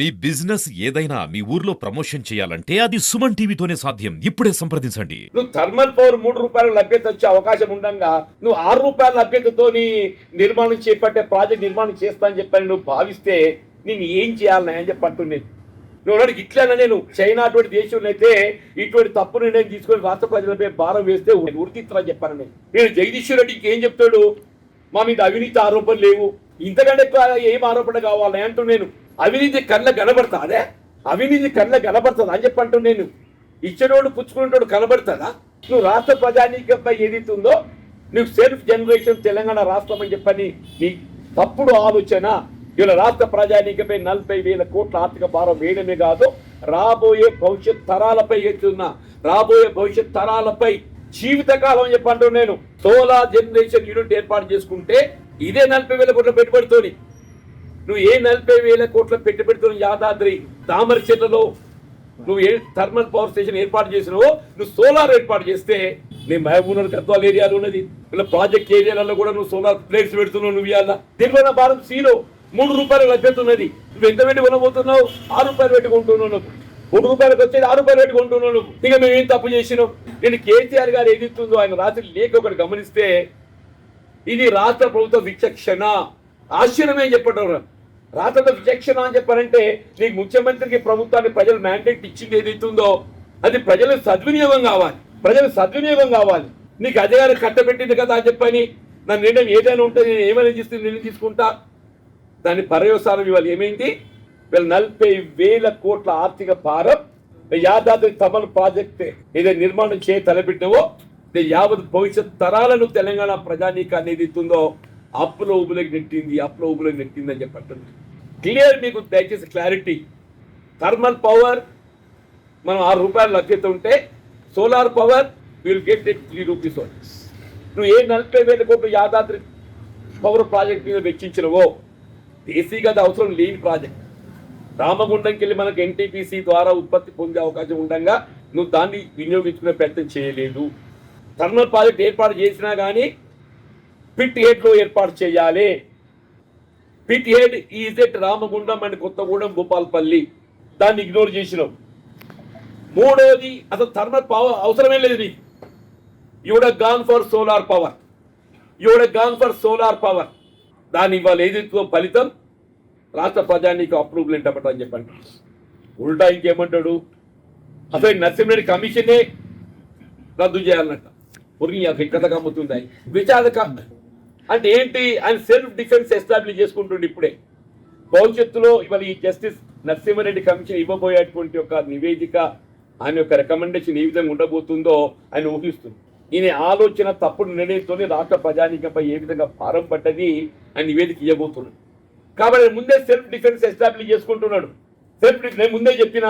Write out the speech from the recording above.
మీ business ఏదైనా మీ ఊర్లో promotion చేయాలంటే అది సుమన్ టీవీతోనే సాధ్యం. ఇప్పుడే సంప్రదించండి. నువ్వు థర్మల్ పవర్ మూడు రూపాయల లభ్యత వచ్చే అవకాశం ఉండగా నువ్వు ఆరు రూపాయల లభ్యతతోని నిర్మాణం చేపట్టే ప్రాజెక్ట్ నిర్మాణం చేస్తా అని చెప్పని నువ్వు భావిస్తే నేను ఏం చేయాలని అని చెప్పి అంటున్నాను నువ్వు అడిగి ఇట్లనే నేను చైనా అటువంటి దేశంలో అయితే ఇటువంటి తప్పు నిర్ణయం తీసుకొని రాష్ట్ర ప్రజలపై భారం వేస్తే ఉరికిస్తానని చెప్పాను నేను. నేను జగదీశ్వర్ రెడ్డికి ఏం చెప్తాడు? మా మీద అవినీతి ఆరోపణలు లేవు. ఇంతకంటే ఏం ఆరోపణ కావాలి? అంటూ నేను. అవినీతి కళ్ళ కనబడతా అదే అవినీతి కళ్ళ కనబడుతుంది అని చెప్పంటూ నేను. ఇచ్చినోడు పుచ్చుకునేటోడు కనబడుతుందా నువ్వు రాష్ట్ర ప్రజానీకంపై ఏదైతుందో ఉందో నువ్వు సెల్ఫ్ జనరేషన్ తెలంగాణ రాష్ట్రం అని చెప్పని నీ తప్పుడు ఆలోచన ఇలా రాష్ట్ర ప్రజానీకపై నలభై వేల కోట్ల ఆర్థిక భారం వేయడమే కాదు రాబోయే భవిష్యత్ తరాలపై ఎత్తున్న రాబోయే భవిష్యత్ తరాలపై జీవితకాలం అని చెప్పంటూ నేను. సోలార్ జనరేషన్ యూనిట్ ఏర్పాటు చేసుకుంటే ఇదే నలభై వేల కోట్ల పెట్టుబడితోని నువ్వు ఏ నలభై వేల కోట్ల పెట్టుబడితో యాదాద్రి తామర చెట్లలో నువ్వు ఏ థర్మల్ పవర్ స్టేషన్ ఏర్పాటు చేసినావో నువ్వు సోలార్ ఏర్పాటు చేస్తే నీ మహబూబ్నగర్ గద్వాల ఏరియాలో ఉన్నది. ఇలా ప్రాజెక్ట్ ఏరియాలలో కూడా నువ్వు సోలార్ ప్లేట్స్ పెడుతున్నావు నువ్వు ఇవాళ. తెలంగాణ భారత్ సీలో మూడు రూపాయలు లభ్యత ఉన్నది నువ్వు ఎంత పెట్టి కొనబోతున్నావు? ఆరు రూపాయలు పెట్టుకుంటున్నావు నువ్వు. మూడు రూపాయలకు వచ్చేది ఆరు రూపాయలు పెట్టుకుంటున్నావు నువ్వు. ఇంకా మేము ఏం తప్పు చేసినాం? నేను కేసీఆర్ గారు ఏదిస్తుందో ఆయన రాత్రి లేఖ ఒకటి గమనిస్తే ఇది రాష్ట్ర ప్రభుత్వ విచక్షణ. ఆశ్చర్యమే చెప్పడం రాష్ట్ర విచక్షణ అని చెప్పారంటే నీకు ముఖ్యమంత్రికి ప్రభుత్వాన్ని ప్రజలు మ్యాండేట్ ఇచ్చింది ఏదైతుందో అది ప్రజలకు సద్వినియోగం కావాలి. ప్రజలకు సద్వినియోగం కావాలి. నీకు అధికారం కట్టబెట్టింది కదా అని చెప్పని నా నిర్ణయం ఏదైనా ఉంటే నేను ఏమైనా చేస్తే నిర్ణయం తీసుకుంటా. దాని పర్యవసానం ఇవాళ ఏమైంది? వీళ్ళ నలభై వేల కోట్ల ఆర్థిక భారం యాదాద్రి తమల ప్రాజెక్ట్ ఏదైతే నిర్మాణం చేయ తలపెట్టినవో యావత్ భవిష్యత్ తరాలను తెలంగాణ ప్రజానీకాన్ని ఏదైతుందో అప్పులో ఊబులోకి నెట్టింది అప్పులో ఊబులోకి నెట్టింది అని చెప్పంటుంది క్లియర్ మీకు దయచేసి క్లారిటీ థర్మల్ పవర్ మనం ఆరు రూపాయలు లభ్యత ఉంటే solar power will get it three rupees నువ్వు ఏ నలభై వేల కోట్లు యాదాద్రి పవర్ ప్రాజెక్ట్ మీద వెచ్చించినవో దేశీగా అది అవసరం లేని ప్రాజెక్ట్ రామగుండంకి వెళ్ళి మనకు ఎన్టీపీసీ ద్వారా ఉత్పత్తి పొందే అవకాశం ఉండగా నువ్వు దాన్ని వినియోగించుకునే ప్రయత్నం చేయలేదు. థర్మల్ ప్రాజెక్ట్ ఏర్పాటు చేసినా కానీ పిట్ హెడ్లో ఏర్పాటు చేయాలి. Pithead is at Ramagundam and Kothagudem Bhupalpally దాన్ని ఇగ్నోర్ చేసినాం. మూడోది అసలు థర్మల్ పవర్ అవసరమే లేదు నీకు. You would gone for solar power you would gone for solar power దాని ఇవాళ ఏదైతే ఫలితం రాష్ట్ర ప్రజానికి అప్రూవల్ ఏంటప్పట అని చెప్పండి. ఉల్టా ఇంకేమంటాడు? అసలు ఈ నరసింహరెడ్డి కమిషనే రద్దు చేయాలన్నట్ట. ఉరికి కథ కమ్ముతుంది? విచారక అంటే ఏంటి ఆయన సెల్ఫ్ డిఫెన్స్ ఎస్టాబ్లిష్ చేసుకుంటుండే ఇప్పుడే. భవిష్యత్తులో ఇవాళ ఈ జస్టిస్ నరసింహారెడ్డి కమిషన్ ఇవ్వబోయేటువంటి ఒక నివేదిక ఆయన యొక్క రికమెండేషన్ ఏ విధంగా ఉండబోతుందో ఆయన ఊహిస్తుంది. ఈయన ఆలోచన తప్పుడు నిర్ణయంతో రాష్ట్ర ప్రజానీకంపై ఏ విధంగా భారం పడ్డది ఆయన నివేదిక ఇవ్వబోతున్నాడు. కాబట్టి ముందే సెల్ఫ్ డిఫెన్స్ ఎస్టాబ్లిష్ చేసుకుంటున్నాడు. సెల్ఫ్ నేను ముందే చెప్పిన.